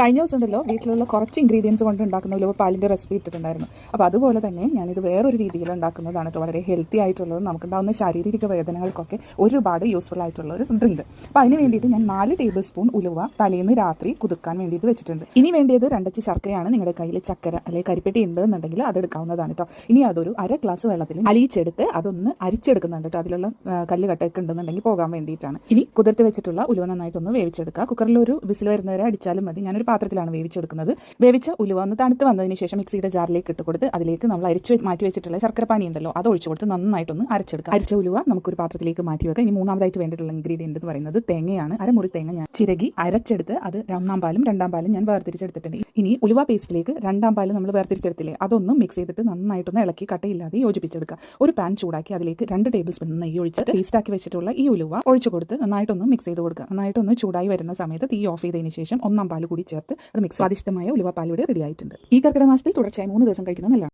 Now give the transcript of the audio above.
കഴിഞ്ഞ ദിവസം ഉണ്ടല്ലോ വീട്ടിലുള്ള കുറച്ച് ഇൻഗ്രീഡിയൻസ് കൊണ്ട് ഉണ്ടാക്കുന്ന ഉലുവ പാലിന്റെ റെസിപ്പി ഇട്ടിട്ടുണ്ടായിരുന്നു. അപ്പോൾ അതുപോലെ തന്നെ ഞാനിത് വേറൊരു രീതിയിൽ ഉണ്ടാക്കുന്നതാണ് കേട്ടോ. വളരെ ഹെൽത്തി ആയിട്ടുള്ളത് നമുക്കുണ്ടാകുന്ന ശാരീരിക വേദനകൾക്കൊക്കെ ഒരുപാട് യൂസ്ഫുൾ ആയിട്ടുള്ള ഒരു ഡ്രിങ്ക് അപ്പോൾ അതിന് വേണ്ടിയിട്ട് ഞാൻ നാല് ടേബിൾ സ്പൂൺ ഉലുവ തലേന്ന് രാത്രി കുതിർക്കാൻ വേണ്ടിയിട്ട് വെച്ചിട്ടുണ്ട്. ഇനി വേണ്ടിയത് രണ്ടച്ച് ശർക്കരയാണ്. നിങ്ങളുടെ കയ്യിൽ ചക്കര അല്ലെങ്കിൽ കരിപ്പെട്ടി ഉണ്ടെന്നുണ്ടെങ്കിൽ അത് എടുക്കാവുന്നതാണ് കേട്ടോ. ഇനി അതൊരു അര ഗ്ലാസ് വെള്ളത്തിൽ അലിയിച്ചെടുത്ത് അതൊന്ന് അരിച്ചെടുക്കുന്നുണ്ട് കേട്ടോ. അതിലുള്ള കല്ലുകട്ടയൊക്കെ കല്ല് കട്ടയൊക്കെ ഉണ്ടെന്നുണ്ടെങ്കിൽ പോകാൻ വേണ്ടിയിട്ടാണ്. ഇനി കുതിർത്ത് വെച്ചിട്ടുള്ള ഉലുവ നന്നായിട്ടൊന്ന് വേവിച്ചെടുക്കുക. കുക്കറിൽ ഒരു വിസിൽ വരുന്നവരെ അടിച്ചാലും മതി. ഞാനൊരു പാത്രത്തിലാണ് വേവിച്ചെടുക്കുന്നത്. വേവിച്ച ഉലുവ ഒന്ന് തണുത്ത് വന്നതിന് ശേഷം മിക്സിയുടെ ജാറിലേക്ക് ഇട്ട് കൊടുത്ത് അതിലേക്ക് നമ്മൾ അരിച്ച് മാറ്റി വെച്ചിട്ടുള്ള ശർക്കരപ്പാനി ഉണ്ടല്ലോ അത് ഒഴിച്ചു കൊടുത്ത് നന്നായിട്ടൊന്ന് അരച്ചെടുക്കാം. അരിച്ച ഉലുവ നമുക്കൊരു പാത്രത്തിലേക്ക് മാറ്റി വെക്കാം. ഇനി മൂന്നാമതായിട്ട് വേണ്ടിയിട്ടുള്ള ഇൻഗ്രീഡിയന്റ് എന്ന് പറയുന്നത് തേങ്ങയാണ്. അരമുറി തേങ്ങ ഞാൻ ചിരകി അരച്ചെടുത്ത് അത് ഒന്നാം പാലും രണ്ടാം പാലും ഞാൻ വേർതിരിച്ചെടുത്തിട്ടുണ്ട്. ഇനി ഉലുവ പേസ്റ്റിലേക്ക് രണ്ടാം പാലും നമ്മൾ വേർതിരിച്ചെടുത്തില്ലേ അതൊന്നും മിക്സ് ചെയ്തിട്ട് നന്നായിട്ടൊന്ന് ഇളക്കി കട്ടയില്ലാതെ യോജിപ്പിച്ചെടുക്കുക. ഒരു പാൻ ചൂടാക്കി അതിലേക്ക് രണ്ട് ടേബിൾ സ്പൂൺ നെയ്യ് പേസ്റ്റ് പേസ്റ്റാക്കി വെച്ചിട്ടുള്ള ഈ ഉലുവ ഒഴിച്ചു കൊടുത്ത് നന്നായിട്ടൊന്ന് മിക്സ് ചെയ്ത് കൊടുക്കുക. നന്നായിട്ടൊന്ന് ചൂടായി വരുന്ന സമയത്ത് തീ ഓഫ് ചെയ്തതിന് ശേഷം ഒന്നാം പാൽ കൂടി ചേർത്ത് അത് മിക്സ് സ്വാദിഷ്ടമായ ഉലുവ ഇവിടെ റെഡി ആയിട്ടുണ്ട്. ഈ കർക്കിടക മാസത്തിൽ തുടർച്ചയായി മൂന്ന് ദിവസം കഴിക്കുന്നത് നല്ലതാണ്